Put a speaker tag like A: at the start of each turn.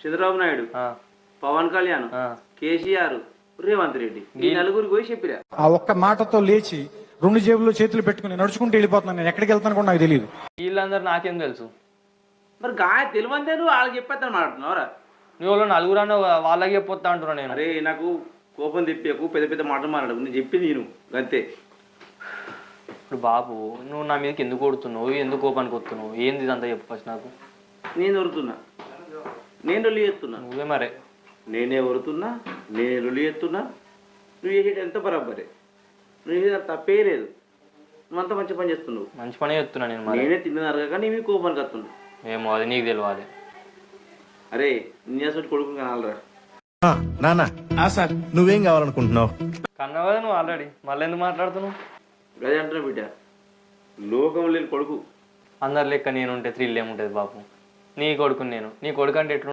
A: చంద్రబాబు నాయుడు
B: ఆ,
A: పవన్ కళ్యాణ్
B: ఆ.
A: కేసీఆర్ రేవంత్ రెడ్డి. ఈ నలుగురికి పోయి చెప్పిరా.
C: ఆ ఒక్క మాటతో లేచి రెండు జేబుల్లో చేతులు పెట్టుకుని నడుచుకుంటూ వెళ్ళిపోతున్నాను నేను. ఎక్కడికి వెళ్తాను కూడా నాకు తెలియదు
B: వీళ్ళందరూ నాకేం తెలుసు?
A: మరి గాయ తెలివంతే నువ్వు వాళ్ళకి చెప్పేస్తాను మాట్లాడుతున్నావురా.
B: నువ్వు వాళ్ళు నలుగురు అన్న వాళ్ళకి చెప్పొస్తా అంటున్నా నేను?
A: అరే నాకు కోపం తెప్పకు పెద్ద పెద్ద మాటలు మాట్లాడకు. నేను చెప్పింది నేను అంతే
B: ఇప్పుడు బాబు నువ్వు నా మీదకి ఎందుకు కొడుతున్నావు? ఎందుకు కోపానికి వస్తున్నావు? ఏంది ఇదంతా చెప్పు ఫస్ట్ నాకు.
A: నేను వరుతున్నా నేను రొల్లి చేస్తున్నా.
B: నువ్వే మరే.
A: నేనే వరుతున్నా నేనే రొల్లి చేస్తున్నా. నువ్వు చేసేది ఎంత బరాబరే. నువ్వు చేసేది తప్పే లేదు నువ్వంతా మంచి పని చేస్తున్నావు.
B: మంచి పనే చెప్తున్నా నేను మరి.
A: నేనే తిన్నదారు కానీ నీ మీద కోపానికి వస్తున్నావు
B: ఏమో అది నీకు తెలియాలి
A: అరే నేను కొడుకు కానరా
D: ఆ, నాన్న.
C: సార్.
D: నువ్వేం కావాలనుకుంటున్నావు?
B: కన్నావు కదా నువ్వు ఆల్రెడీ? మళ్ళీ ఎందుకు మాట్లాడుతున్నావు?
A: గదే అంటున్నా బిడ్డ. లోకం లేని కొడుకు.
B: అందరి లెక్క నేను ఉంటే థ్రిల్ ఏముంటుంది బాబు నీ కొడుకుని నేను. నీ కొడుకు అంటే ఎట్లా